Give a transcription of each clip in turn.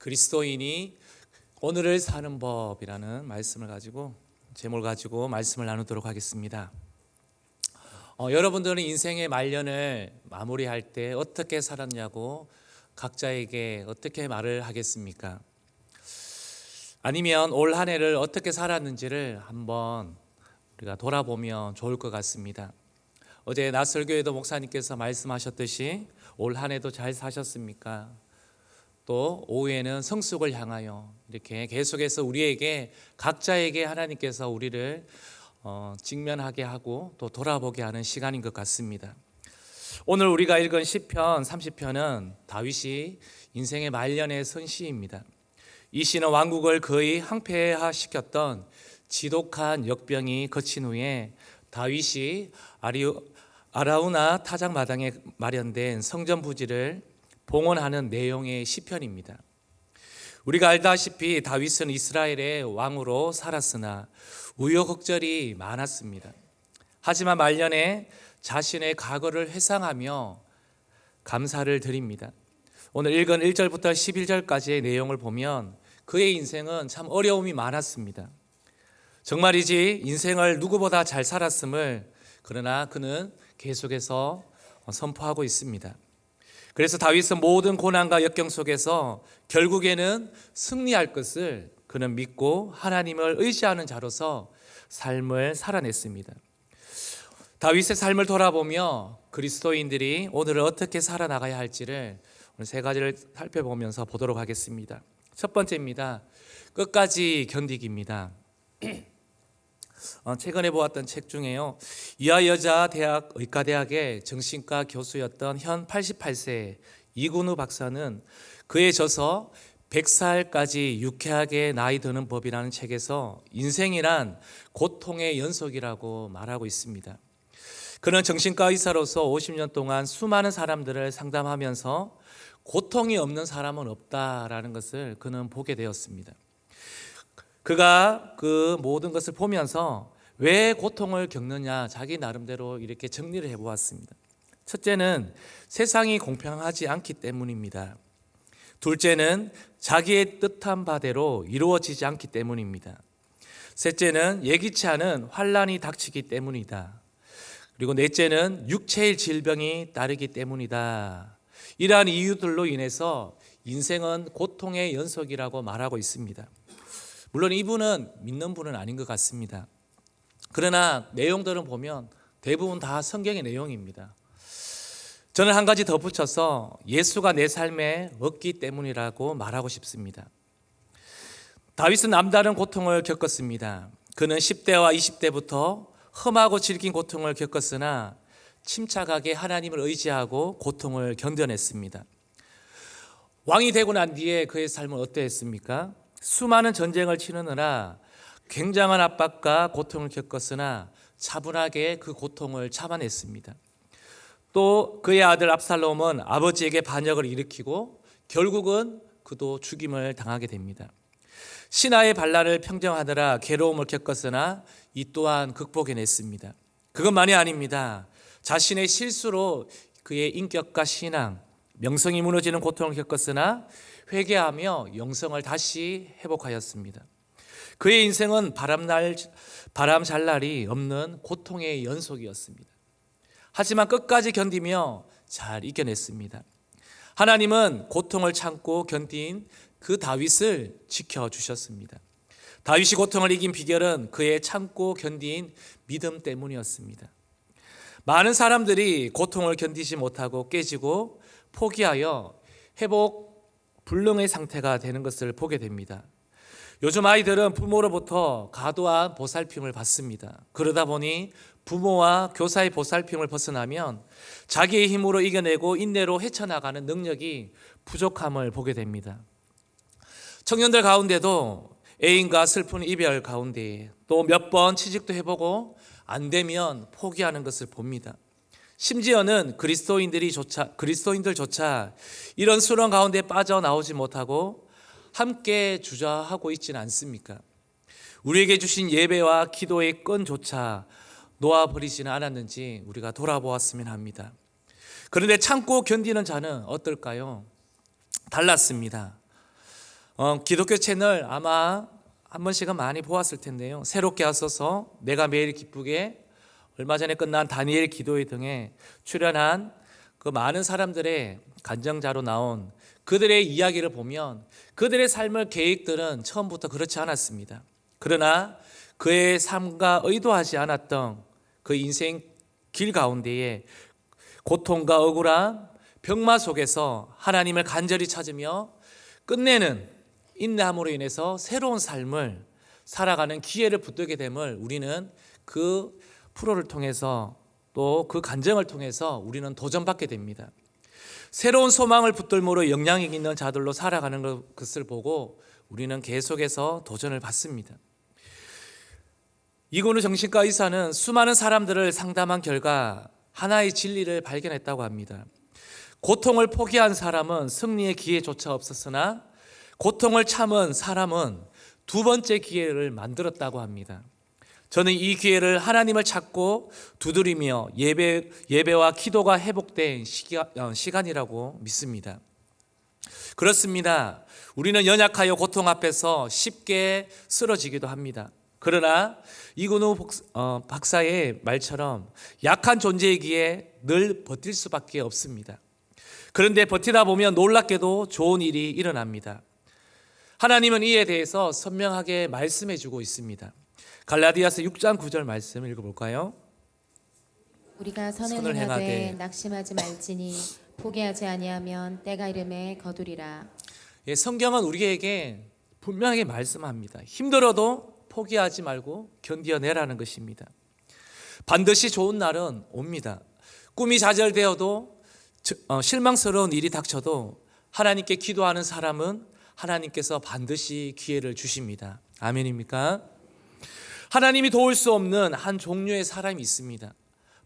그리스도인이 오늘을 사는 법이라는 말씀을 가지고 제목을 가지고 말씀을 나누도록 하겠습니다. 어, 여러분들은 인생의 말년을 마무리할 때 어떻게 살았냐고 각자에게 어떻게 말을 하겠습니까? 아니면 올 한 해를 어떻게 살았는지를 한번 우리가 돌아보면 좋을 것 같습니다. 어제 나설교회도 목사님께서 말씀하셨듯이 올 한 해도 잘 사셨습니까? 또 오후에는 성숙을 향하여 이렇게 계속해서 우리에게 각자에게 하나님께서 우리를 어, 직면하게 하고 또 돌아보게 하는 시간인 것 같습니다. 오늘 우리가 읽은 시편 30편은 다윗이 인생의 말년의 선시입니다. 이 시는 왕국을 거의 항폐화시켰던 지독한 역병이 거친 후에 다윗이 아리우, 아라우나 타작 마당에 마련된 성전 부지를 봉헌하는 내용의 시편입니다. 우리가 알다시피 다윗은 이스라엘의 왕으로 살았으나 우여곡절이 많았습니다. 하지만 말년에 자신의 과거를 회상하며 감사를 드립니다. 오늘 읽은 1절부터 11절까지의 내용을 보면 그의 인생은 참 어려움이 많았습니다. 정말이지 인생을 누구보다 잘 살았음을 그러나 그는 계속해서 선포하고 있습니다. 그래서 다윗은 모든 고난과 역경 속에서 결국에는 승리할 것을 그는 믿고 하나님을 의지하는 자로서 삶을 살아냈습니다. 다윗의 삶을 돌아보며 그리스도인들이 오늘 어떻게 살아나가야 할지를 오늘 세 가지를 살펴보면서 보도록 하겠습니다. 첫 번째입니다. 끝까지 견디기입니다. 어, 최근에 보았던 책 중에요. 이하 여자 대학 의과대학의 정신과 교수였던 현 88세 이근우 박사는 그의 저서 100살까지 유쾌하게 나이 드는 법이라는 책에서 인생이란 고통의 연속이라고 말하고 있습니다. 그는 정신과 의사로서 50년 동안 수많은 사람들을 상담하면서 고통이 없는 사람은 없다라는 것을 그는 보게 되었습니다. 그가 그 모든 것을 보면서 왜 고통을 겪느냐 자기 나름대로 이렇게 정리를 해 보았습니다. 첫째는 세상이 공평하지 않기 때문입니다. 둘째는 자기의 뜻한 바대로 이루어지지 않기 때문입니다. 셋째는 예기치 않은 환란이 닥치기 때문이다. 그리고 넷째는 육체의 질병이 따르기 때문이다. 이러한 이유들로 인해서 인생은 고통의 연속이라고 말하고 있습니다. 물론 이분은 믿는 분은 아닌 것 같습니다. 그러나 내용들은 보면 대부분 다 성경의 내용입니다. 저는 한 가지 덧붙여서 예수가 내 삶에 없기 때문이라고 말하고 싶습니다. 다윗은 남다른 고통을 겪었습니다. 그는 10대와 20대부터 험하고 질긴 고통을 겪었으나 침착하게 하나님을 의지하고 고통을 견뎌냈습니다. 왕이 되고 난 뒤에 그의 삶은 어떠했습니까? 수많은 전쟁을 치르느라 굉장한 압박과 고통을 겪었으나 차분하게 그 고통을 참아냈습니다. 또 그의 아들 압살롬은 아버지에게 반역을 일으키고 결국은 그도 죽임을 당하게 됩니다. 신하의 반란을 평정하느라 괴로움을 겪었으나 이 또한 극복해냈습니다. 그것만이 아닙니다. 자신의 실수로 그의 인격과 신앙, 명성이 무너지는 고통을 겪었으나 회개하며 영성을 다시 회복하였습니다. 그의 인생은 바람날 바람 잘 날이 없는 고통의 연속이었습니다. 하지만 끝까지 견디며 잘 이겨냈습니다. 하나님은 고통을 참고 견딘 그 다윗을 지켜 주셨습니다. 다윗이 고통을 이긴 비결은 그의 참고 견딘 믿음 때문이었습니다. 많은 사람들이 고통을 견디지 못하고 깨지고 포기하여 회복 불능의 상태가 되는 것을 보게 됩니다. 요즘 아이들은 부모로부터 과도한 보살핌을 받습니다. 그러다 보니 부모와 교사의 보살핌을 벗어나면 자기의 힘으로 이겨내고 인내로 헤쳐나가는 능력이 부족함을 보게 됩니다. 청년들 가운데도 애인과 슬픈 이별 가운데 또 몇 번 취직도 해보고 안 되면 포기하는 것을 봅니다. 심지어는 그리스도인들이 조차 그리스도인들조차 이런 수렁 가운데 빠져나오지 못하고 함께 주저하고 있지는 않습니까? 우리에게 주신 예배와 기도의 끈조차 놓아버리지는 않았는지 우리가 돌아보았으면 합니다. 그런데 참고 견디는 자는 어떨까요? 달랐습니다. 어, 기독교 채널 아마 한 번씩은 많이 보았을 텐데요. 새롭게 하소서 내가 매일 기쁘게 얼마 전에 끝난 다니엘 기도회 등에 출연한 그 많은 사람들의 간정자로 나온 그들의 이야기를 보면 그들의 삶의 계획들은 처음부터 그렇지 않았습니다. 그러나 그의 삶과 의도하지 않았던 그 인생 길 가운데에 고통과 억울함, 병마 속에서 하나님을 간절히 찾으며 끝내는 인내함으로 인해서 새로운 삶을 살아가는 기회를 붙들게 됨을 우리는 그 프로를 통해서 또 그 간증을 통해서 우리는 도전받게 됩니다. 새로운 소망을 붙들므로 영향력 있는 자들로 살아가는 것을 보고 우리는 계속해서 도전을 받습니다. 이건우 정신과 의사는 수많은 사람들을 상담한 결과 하나의 진리를 발견했다고 합니다. 고통을 포기한 사람은 승리의 기회조차 없었으나 고통을 참은 사람은 두 번째 기회를 만들었다고 합니다. 저는 이 기회를 하나님을 찾고 두드리며 예배, 예배와 기도가 회복된 어, 시간 이라고 믿습니다. 그렇습니다. 우리는 연약하여 고통 앞에서 쉽게 쓰러지기도 합니다. 그러나 이근우 어, 박사의 말처럼 약한 존재이기에 늘 버틸 수밖에 없습니다. 그런데 버티다 보면 놀랍게도 좋은 일이 일어납니다. 하나님은 이에 대해서 선명하게 말씀해 주고 있습니다. 갈라디아서 6장 9절 말씀 읽어볼까요? 우리가 선을, 선을 행하되, 행하되 낙심하지 말지니 포기하지 아니하면 때가 이름에 거두리라. 예, 성경은 우리에게 분명하게 말씀합니다. 힘들어도 포기하지 말고 견디어내라는 것입니다. 반드시 좋은 날은 옵니다. 꿈이 좌절되어도 어, 실망스러운 일이 닥쳐도 하나님께 기도하는 사람은 하나님께서 반드시 기회를 주십니다. 아멘입니까? 하나님이 도울 수 없는 한 종류의 사람이 있습니다.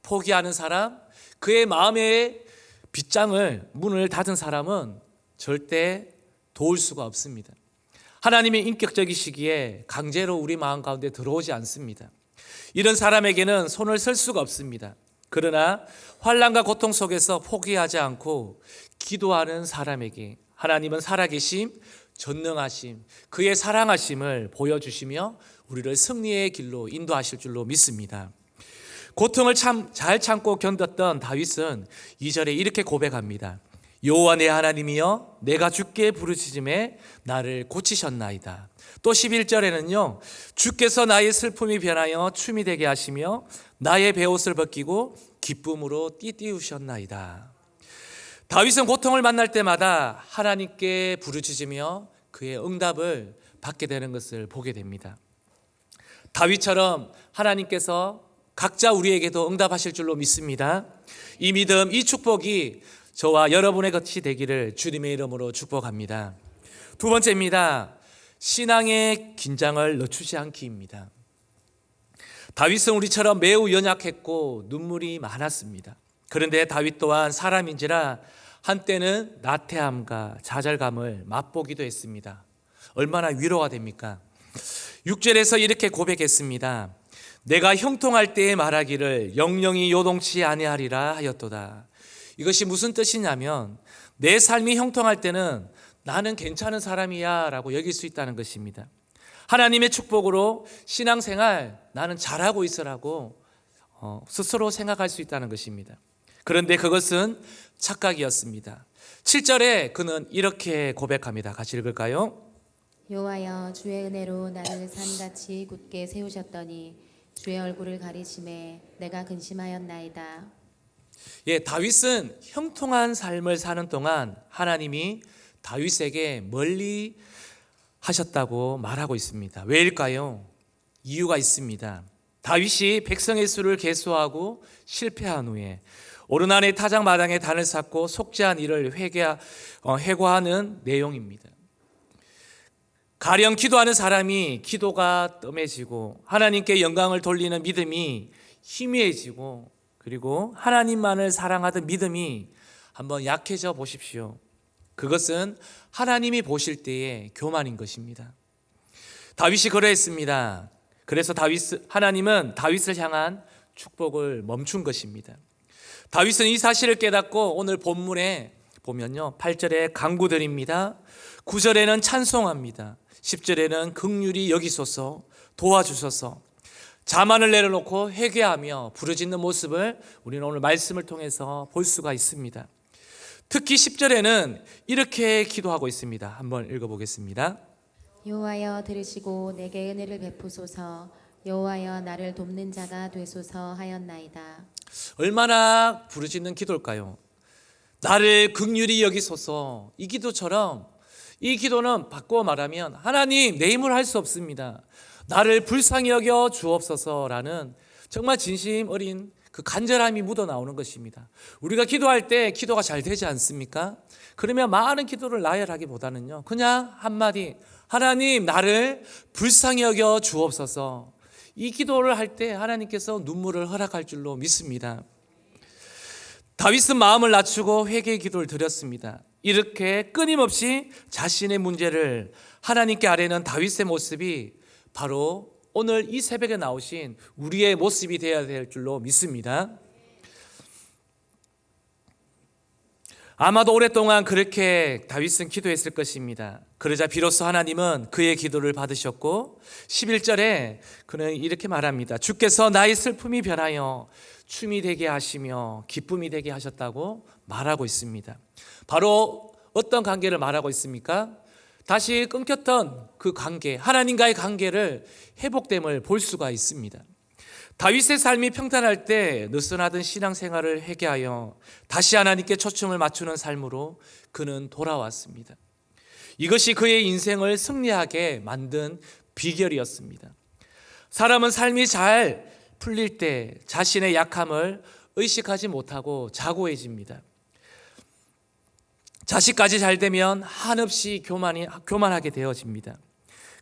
포기하는 사람, 그의 마음의 빗장을 문을 닫은 사람은 절대 도울 수가 없습니다. 하나님의 인격적이시기에 강제로 우리 마음 가운데 들어오지 않습니다. 이런 사람에게는 손을 쓸 수가 없습니다. 그러나 환란과 고통 속에서 포기하지 않고 기도하는 사람에게 하나님은 살아계심, 전능하심, 그의 사랑하심을 보여주시며 우리를 승리의 길로 인도하실 줄로 믿습니다. 고통을 참 잘 참고 견뎠던 다윗은 2절에 이렇게 고백합니다. 여호와 내 하나님이여 내가 주께 부르짖음에 나를 고치셨나이다. 또 11절에는요. 주께서 나의 슬픔이 변하여 춤이 되게 하시며 나의 베옷을 벗기고 기쁨으로 띠띠우셨나이다. 다윗은 고통을 만날 때마다 하나님께 부르짖으며 그의 응답을 받게 되는 것을 보게 됩니다. 다윗처럼 하나님께서 각자 우리에게도 응답하실 줄로 믿습니다. 이 믿음, 이 축복이 저와 여러분의 것이 되기를 주님의 이름으로 축복합니다. 두 번째입니다. 신앙의 긴장을 늦추지 않기입니다. 다윗은 우리처럼 매우 연약했고 눈물이 많았습니다. 그런데 다윗 또한 사람인지라 한때는 나태함과 좌절감을 맛보기도 했습니다. 얼마나 위로가 됩니까? 6절에서 이렇게 고백했습니다. 내가 형통할 때에 말하기를 영영이 요동치 아니하리라 하였도다. 이것이 무슨 뜻이냐면 내 삶이 형통할 때는 나는 괜찮은 사람이야라고 여길 수 있다는 것입니다. 하나님의 축복으로 신앙생활 나는 잘하고 있으라고 어, 스스로 생각할 수 있다는 것입니다. 그런데 그것은 착각이었습니다. 7절에 그는 이렇게 고백합니다. 같이 읽을까요? 여호와여 주의 은혜로 나를 산같이 굳게 세우셨더니 주의 얼굴을 가리심에 내가 근심하였나이다. 예, 다윗은 형통한 삶을 사는 동안 하나님이 다윗에게 멀리 하셨다고 말하고 있습니다. 왜일까요? 이유가 있습니다. 다윗이 백성의 수를 계수하고 실패한 후에 오르난의 타작 마당에 단을 쌓고 속죄한 일을 회개, 어, 회고하는 내용입니다. 가령 기도하는 사람이 기도가 뜸해지고 하나님께 영광을 돌리는 믿음이 희미해지고 그리고 하나님만을 사랑하던 믿음이 한번 약해져 보십시오. 그것은 하나님이 보실 때의 교만인 것입니다. 다윗이 그러했습니다. 그래서 다윗 하나님은 다윗을 향한 축복을 멈춘 것입니다. 다윗은 이 사실을 깨닫고 오늘 본문에 보면요. 8절에 강구드립니다. 9절에는 찬송합니다. 10절에는 극률이 여기소서 도와주소서 자만을 내려놓고 회개하며 부르짖는 모습을 우리는 오늘 말씀을 통해서 볼 수가 있습니다. 특히 10절에는 이렇게 기도하고 있습니다. 한번 읽어보겠습니다. 여호와여 들으시고 내게 은혜를 베푸소서 여호와여 나를 돕는 자가 되소서 하였나이다. 얼마나 부르짖는 기도일까요? 나를 극률이 여기소서 이 기도처럼 이 기도는 바꿔 말하면 하나님 내 힘을 할수 없습니다. 나를 불쌍히 여겨 주옵소서라는 정말 진심 어린 그 간절함이 묻어 나오는 것입니다. 우리가 기도할 때 기도가 잘 되지 않습니까? 그러면 많은 기도를 나열하기보다는요. 그냥 한마디 하나님 나를 불쌍히 여겨 주옵소서. 이 기도를 할 때 하나님께서 눈물을 허락할 줄로 믿습니다. 다윗은 마음을 낮추고 회개의 기도를 드렸습니다. 이렇게 끊임없이 자신의 문제를 하나님께 아뢰는 다윗의 모습이 바로 오늘 이 새벽에 나오신 우리의 모습이 되어야 될 줄로 믿습니다. 아마도 오랫동안 그렇게 다윗은 기도했을 것입니다. 그러자 비로소 하나님은 그의 기도를 받으셨고 11절에 그는 이렇게 말합니다. 주께서 나의 슬픔이 변하여 춤이 되게 하시며 기쁨이 되게 하셨다고 말하고 있습니다. 바로 어떤 관계를 말하고 있습니까? 다시 끊겼던 그 관계, 하나님과의 관계를 회복됨을 볼 수가 있습니다. 다윗의 삶이 평탄할 때 느슨하던 신앙생활을 회개하여 다시 하나님께 초점을 맞추는 삶으로 그는 돌아왔습니다. 이것이 그의 인생을 승리하게 만든 비결이었습니다. 사람은 삶이 잘 풀릴 때 자신의 약함을 의식하지 못하고 자고해집니다. 자식까지 잘 되면 한없이 교만이, 교만하게 되어집니다.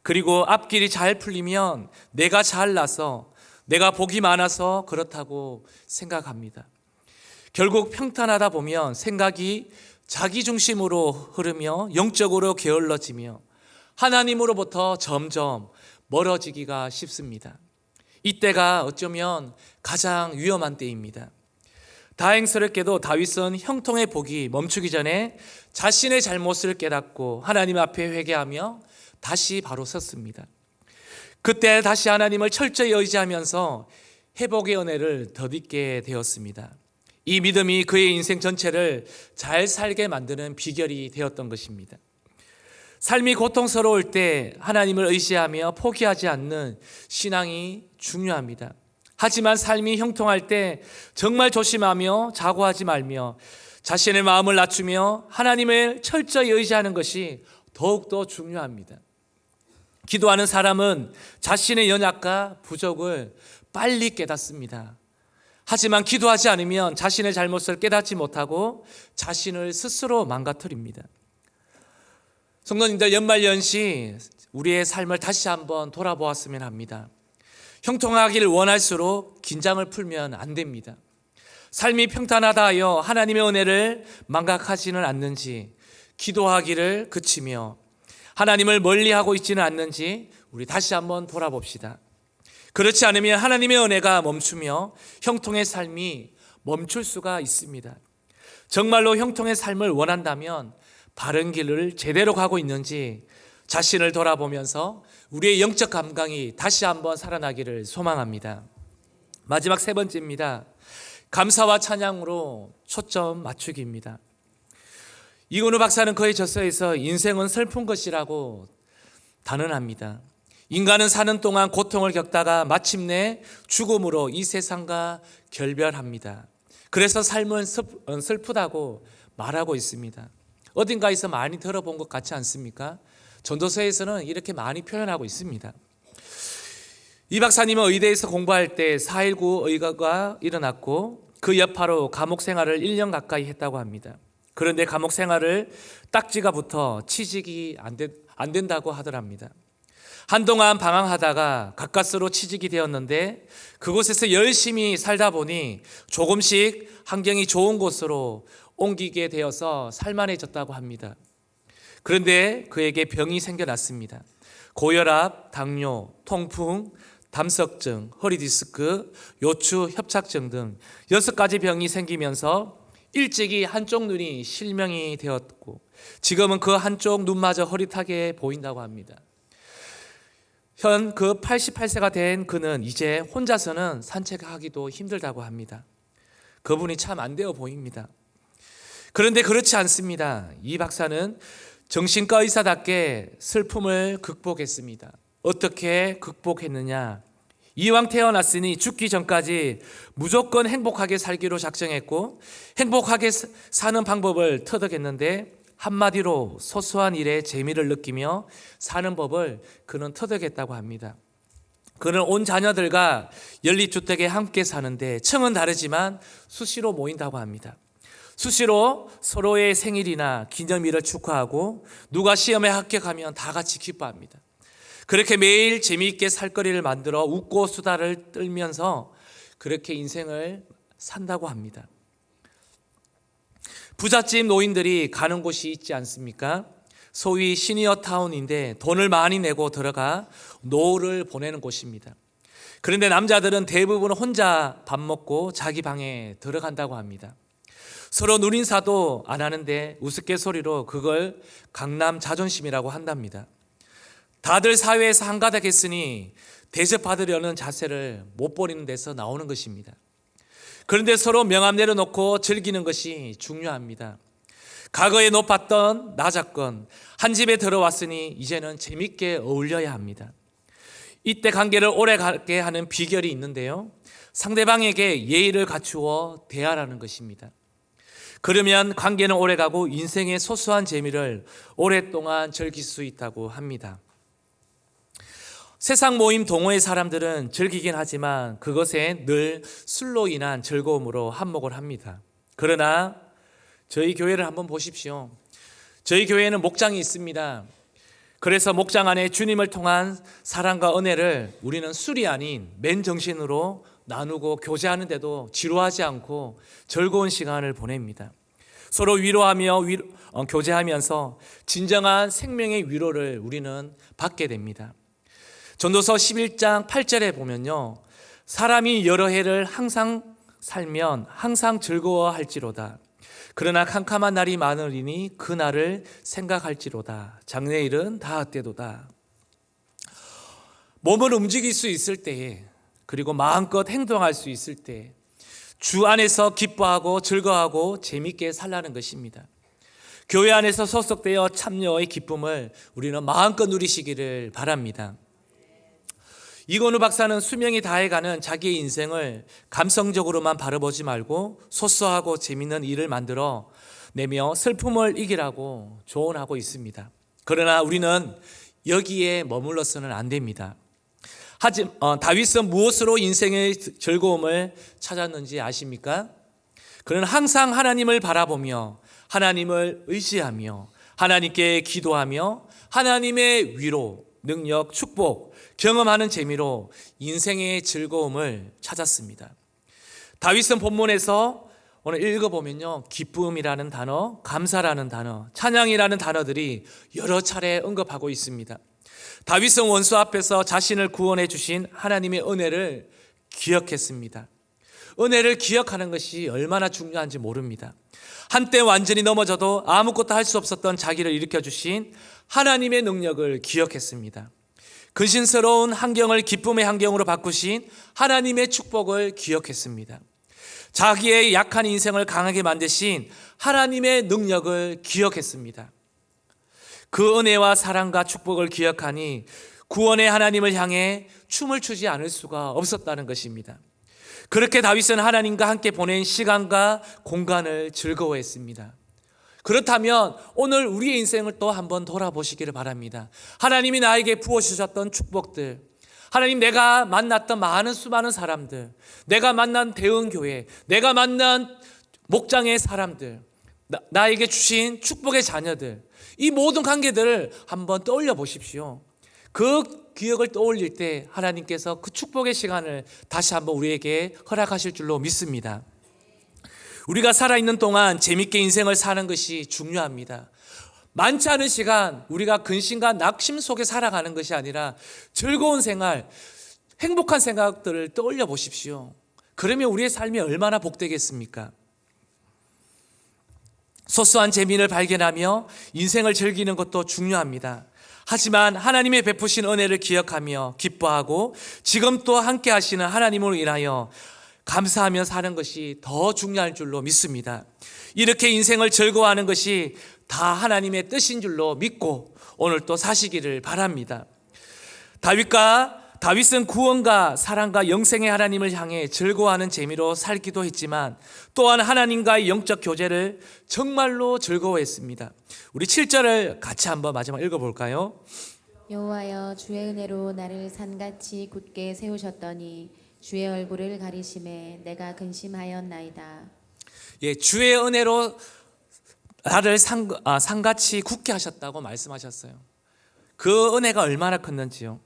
그리고 앞길이 잘 풀리면 내가 잘나서 내가 복이 많아서 그렇다고 생각합니다. 결국 평탄하다 보면 생각이 자기 중심으로 흐르며 영적으로 게을러지며 하나님으로부터 점점 멀어지기가 쉽습니다. 이때가 어쩌면 가장 위험한 때입니다. 다행스럽게도 다윗은 형통의 복이 멈추기 전에 자신의 잘못을 깨닫고 하나님 앞에 회개하며 다시 바로 섰습니다. 그때 다시 하나님을 철저히 의지하면서 회복의 은혜를 덧입게 되었습니다. 이 믿음이 그의 인생 전체를 잘 살게 만드는 비결이 되었던 것입니다. 삶이 고통스러울 때 하나님을 의지하며 포기하지 않는 신앙이 중요합니다. 하지만 삶이 형통할 때 정말 조심하며 자고하지 말며 자신의 마음을 낮추며 하나님을 철저히 의지하는 것이 더욱더 중요합니다. 기도하는 사람은 자신의 연약과 부족을 빨리 깨닫습니다. 하지만 기도하지 않으면 자신의 잘못을 깨닫지 못하고 자신을 스스로 망가뜨립니다. 성도님들 연말연시 우리의 삶을 다시 한번 돌아보았으면 합니다. 형통하기를 원할수록 긴장을 풀면 안 됩니다. 삶이 평탄하다 하여 하나님의 은혜를 망각하지는 않는지 기도하기를 그치며 하나님을 멀리하고 있지는 않는지 우리 다시 한번 돌아봅시다. 그렇지 않으면 하나님의 은혜가 멈추며 형통의 삶이 멈출 수가 있습니다. 정말로 형통의 삶을 원한다면 바른 길을 제대로 가고 있는지 자신을 돌아보면서 우리의 영적 감각이 다시 한번 살아나기를 소망합니다. 마지막 세 번째입니다. 감사와 찬양으로 초점 맞추기입니다. 이건우 박사는 그의 저서에서 인생은 슬픈 것이라고 단언합니다. 인간은 사는 동안 고통을 겪다가 마침내 죽음으로 이 세상과 결별합니다. 그래서 삶은 슬프다고 말하고 있습니다. 어딘가에서 많이 들어본 것 같지 않습니까? 전도서에서는 이렇게 많이 표현하고 있습니다. 이 박사님은 의대에서 공부할 때 4.19 의가가 일어났고 그 여파로 감옥 생활을 1년 가까이 했다고 합니다. 그런데 감옥 생활을 딱지가 붙어 취직이 안, 되, 안 된다고 하더랍니다. 한동안 방황하다가 가까스로 취직이 되었는데 그곳에서 열심히 살다 보니 조금씩 환경이 좋은 곳으로 옮기게 되어서 살만해졌다고 합니다. 그런데 그에게 병이 생겨났습니다. 고혈압, 당뇨, 통풍, 담석증, 허리 디스크, 요추 협착증 등 여섯 가지 병이 생기면서 일찍이 한쪽 눈이 실명이 되었고 지금은 그 한쪽 눈마저 허릿하게 보인다고 합니다. 현 그 88세가 된 그는 이제 혼자서는 산책하기도 힘들다고 합니다. 그분이 참 안 되어 보입니다. 그런데 그렇지 않습니다. 이 박사는 정신과 의사답게 슬픔을 극복했습니다. 어떻게 극복했느냐? 이왕 태어났으니 죽기 전까지 무조건 행복하게 살기로 작정했고 행복하게 사- 사는 방법을 터득했는데 한마디로 소소한 일에 재미를 느끼며 사는 법을 그는 터득했다고 합니다. 그는 온 자녀들과 연립주택에 함께 사는데 층은 다르지만 수시로 모인다고 합니다. 수시로 서로의 생일이나 기념일을 축하하고 누가 시험에 합격하면 다 같이 기뻐합니다. 그렇게 매일 재미있게 살거리를 만들어 웃고 수다를 떨면서 그렇게 인생을 산다고 합니다. 부잣집 노인들이 가는 곳이 있지 않습니까? 소위 시니어 타운인데 돈을 많이 내고 들어가 노후를 보내는 곳입니다. 그런데 남자들은 대부분 혼자 밥 먹고 자기 방에 들어간다고 합니다. 서로 눈인사도 안 하는데 우스갯소리로 그걸 강남 자존심이라고 한답니다. 다들 사회에서 한가닥했으니 대접받으려는 자세를 못 버리는 데서 나오는 것입니다. 그런데 서로 명함 내려놓고 즐기는 것이 중요합니다. 과거에 높았던 낮았건 한 집에 들어왔으니 이제는 재밌게 어울려야 합니다. 이때 관계를 오래 가게 하는 비결이 있는데요. 상대방에게 예의를 갖추어 대하라는 것입니다. 그러면 관계는 오래 가고 인생의 소소한 재미를 오랫동안 즐길 수 있다고 합니다. 세상 모임 동호회 사람들은 즐기긴 하지만 그것에 늘 술로 인한 즐거움으로 한몫을 합니다. 그러나 저희 교회를 한번 보십시오. 저희 교회에는 목장이 있습니다. 그래서 목장 안에 주님을 통한 사랑과 은혜를 우리는 술이 아닌 맨정신으로 나누고 교제하는데도 지루하지 않고 즐거운 시간을 보냅니다. 서로 위로하며 위로- 어, 교제하면서 진정한 생명의 위로를 우리는 받게 됩니다. 전도서 11장 8절에 보면요. 사람이 여러 해를 항상 살면 항상 즐거워할지로다. 그러나 캄캄한 날이 많으리니 그 날을 생각할지로다. 장래일은 다 때도다. 몸을 움직일 수 있을 때에 그리고 마음껏 행동할 수 있을 때 주 안에서 기뻐하고 즐거워하고 재밌게 살라는 것입니다. 교회 안에서 소속되어 참여의 기쁨을 우리는 마음껏 누리시기를 바랍니다. 이건우 박사는 수명이 다해가는 자기의 인생을 감성적으로만 바라보지 말고 소소하고 재밌는 일을 만들어 내며 슬픔을 이기라고 조언하고 있습니다. 그러나 우리는 여기에 머물러서는 안 됩니다. 하지, 어, 다윗은 무엇으로 인생의 즐거움을 찾았는지 아십니까? 그는 항상 하나님을 바라보며 하나님을 의지하며 하나님께 기도하며 하나님의 위로, 능력, 축복, 경험하는 재미로 인생의 즐거움을 찾았습니다. 다윗은 본문에서 오늘 읽어보면요. 기쁨이라는 단어, 감사라는 단어, 찬양이라는 단어들이 여러 차례 언급하고 있습니다. 다윗은 원수 앞에서 자신을 구원해 주신 하나님의 은혜를 기억했습니다. 은혜를 기억하는 것이 얼마나 중요한지 모릅니다. 한때 완전히 넘어져도 아무것도 할 수 없었던 자기를 일으켜 주신 하나님의 능력을 기억했습니다. 근신스러운 환경을 기쁨의 환경으로 바꾸신 하나님의 축복을 기억했습니다. 자기의 약한 인생을 강하게 만드신 하나님의 능력을 기억했습니다. 그 은혜와 사랑과 축복을 기억하니 구원의 하나님을 향해 춤을 추지 않을 수가 없었다는 것입니다. 그렇게 다윗은 하나님과 함께 보낸 시간과 공간을 즐거워했습니다. 그렇다면 오늘 우리의 인생을 또 한번 돌아보시기를 바랍니다. 하나님이 나에게 부어주셨던 축복들, 하나님 내가 만났던 많은 수많은 사람들, 내가 만난 대응교회, 내가 만난 목장의 사람들, 나, 나에게 주신 축복의 자녀들, 이 모든 관계들을 한번 떠올려 보십시오. 그 기억을 떠올릴 때 하나님께서 그 축복의 시간을 다시 한번 우리에게 허락하실 줄로 믿습니다. 우리가 살아있는 동안 재밌게 인생을 사는 것이 중요합니다. 많지 않은 시간 우리가 근심과 낙심 속에 살아가는 것이 아니라 즐거운 생활, 행복한 생각들을 떠올려 보십시오. 그러면 우리의 삶이 얼마나 복되겠습니까? 소소한 재미를 발견하며 인생을 즐기는 것도 중요합니다. 하지만 하나님의 베푸신 은혜를 기억하며 기뻐하고 지금 또 함께 하시는 하나님으로 인하여 감사하며 사는 것이 더 중요할 줄로 믿습니다. 이렇게 인생을 즐거워하는 것이 다 하나님의 뜻인 줄로 믿고 오늘 또 사시기를 바랍니다. 다윗과 다윗은 구원과 사랑과 영생의 하나님을 향해 즐거워하는 재미로 살기도 했지만 또한 하나님과의 영적 교제를 정말로 즐거워했습니다. 우리 7절을 같이 한번 마지막 읽어 볼까요? 여호와여 주의 은혜로 나를 산같이 굳게 세우셨더니 주의 얼굴을 가리심에 내가 근심하였나이다. 예, 주의 은혜로 나를 상, 아, 상같이 굳게 하셨다고 말씀하셨어요. 그 은혜가 얼마나 컸는지요.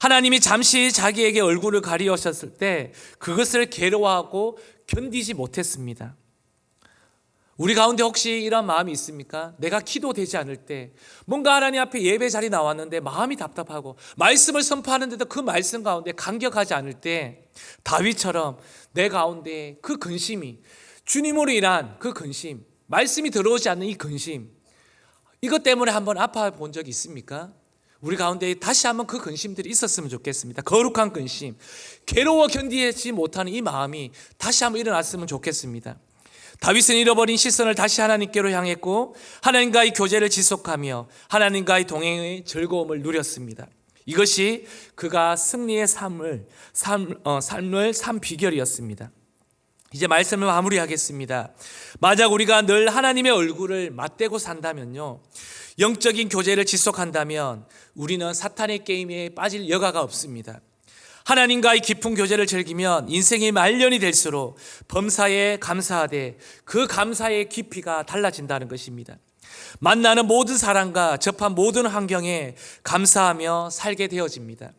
하나님이 잠시 자기에게 얼굴을 가리우셨을 때 그것을 괴로워하고 견디지 못했습니다. 우리 가운데 혹시 이런 마음이 있습니까? 내가 기도되지 않을 때 뭔가 하나님 앞에 예배 자리 나왔는데 마음이 답답하고 말씀을 선포하는데도 그 말씀 가운데 감격하지 않을 때 다윗처럼 내 가운데 그 근심이 주님으로 인한 그 근심 말씀이 들어오지 않는 이 근심 이것 때문에 한번 아파 본 적이 있습니까? 우리 가운데 다시 한번 그 근심들이 있었으면 좋겠습니다. 거룩한 근심, 괴로워 견디지 못하는 이 마음이 다시 한번 일어났으면 좋겠습니다. 다윗은 잃어버린 시선을 다시 하나님께로 향했고 하나님과의 교제를 지속하며 하나님과의 동행의 즐거움을 누렸습니다. 이것이 그가 승리의 삶을 삶, 어, 삶을 산 비결이었습니다. 이제 말씀을 마무리하겠습니다. 만약 우리가 늘 하나님의 얼굴을 맞대고 산다면요. 영적인 교제를 지속한다면 우리는 사탄의 게임에 빠질 여가가 없습니다. 하나님과의 깊은 교제를 즐기면 인생이 말년이 될수록 범사에 감사하되 그 감사의 깊이가 달라진다는 것입니다. 만나는 모든 사람과 접한 모든 환경에 감사하며 살게 되어집니다.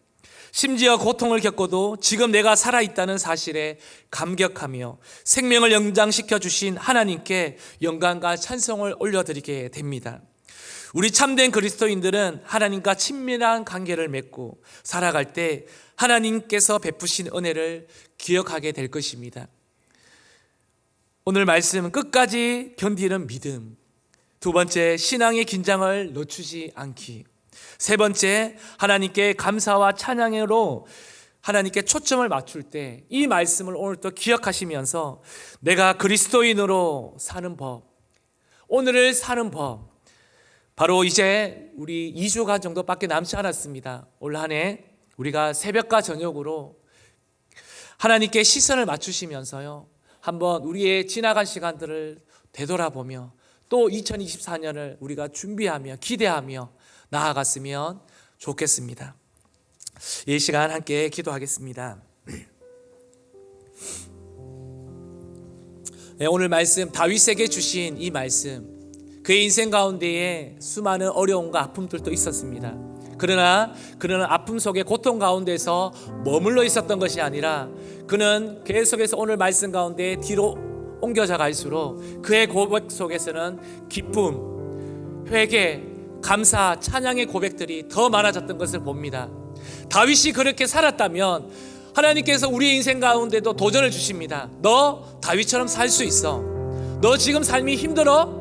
심지어 고통을 겪어도 지금 내가 살아있다는 사실에 감격하며 생명을 연장시켜 주신 하나님께 영광과 찬송을 올려드리게 됩니다. 우리 참된 그리스도인들은 하나님과 친밀한 관계를 맺고 살아갈 때 하나님께서 베푸신 은혜를 기억하게 될 것입니다. 오늘 말씀은 끝까지 견디는 믿음. 두 번째, 신앙의 긴장을 늦추지 않기. 세 번째, 하나님께 감사와 찬양으로 하나님께 초점을 맞출 때 이 말씀을 오늘 또 기억하시면서 내가 그리스도인으로 사는 법, 오늘을 사는 법, 바로 이제 우리 2주간 정도밖에 남지 않았습니다. 올 한 해 우리가 새벽과 저녁으로 하나님께 시선을 맞추시면서요. 한번 우리의 지나간 시간들을 되돌아보며 또 2024년을 우리가 준비하며 기대하며 나아갔으면 좋겠습니다. 이 시간 함께 기도하겠습니다. 네, 오늘 말씀 다윗에게 주신 이 말씀 그의 인생 가운데에 수많은 어려움과 아픔들도 있었습니다. 그러나 그는 아픔 속에 고통 가운데서 머물러 있었던 것이 아니라 그는 계속해서 오늘 말씀 가운데 뒤로 옮겨져 갈수록 그의 고백 속에서는 기쁨, 회개, 감사, 찬양의 고백들이 더 많아졌던 것을 봅니다. 다윗이 그렇게 살았다면 하나님께서 우리의 인생 가운데도 도전을 주십니다. 너 다윗처럼 살 수 있어. 너 지금 삶이 힘들어?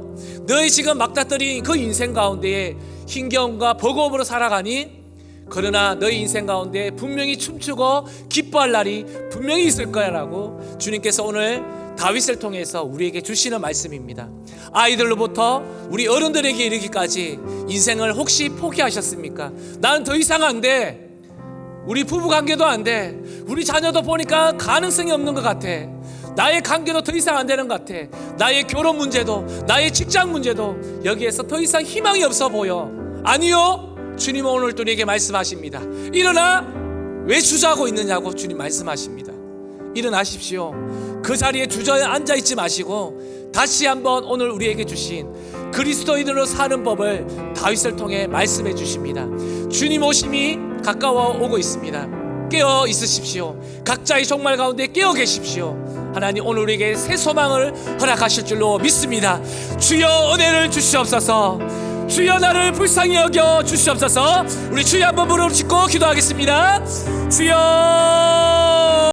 너희 지금 막다뜨린 그 인생 가운데에 힘겨움과 버거움으로 살아가니? 그러나 너희 인생 가운데 분명히 춤추고 기뻐할 날이 분명히 있을 거야라고 주님께서 오늘 다윗을 통해서 우리에게 주시는 말씀입니다. 아이들로부터 우리 어른들에게 이르기까지 인생을 혹시 포기하셨습니까? 나는 더 이상 안 돼. 우리 부부 관계도 안 돼. 우리 자녀도 보니까 가능성이 없는 것 같아. 나의 관계도 더 이상 안 되는 것 같아. 나의 결혼 문제도, 나의 직장 문제도 여기에서 더 이상 희망이 없어 보여. 아니요. 주님은 오늘 또 내게 말씀하십니다. 일어나. 왜 주저하고 있느냐고 주님 말씀하십니다. 일어나십시오. 그 자리에 주저앉아 있지 마시고 다시 한번 오늘 우리에게 주신 그리스도인으로 사는 법을 다윗을 통해 말씀해 주십니다. 주님 오심이 가까워 오고 있습니다. 깨어 있으십시오. 각자의 종말 가운데 깨어 계십시오. 하나님 오늘 우리에게 새 소망을 허락하실 줄로 믿습니다. 주여 은혜를 주시옵소서. 주여 나를 불쌍히 여겨 주시옵소서. 우리 주여 한번 무릎 짓고 기도하겠습니다. 주여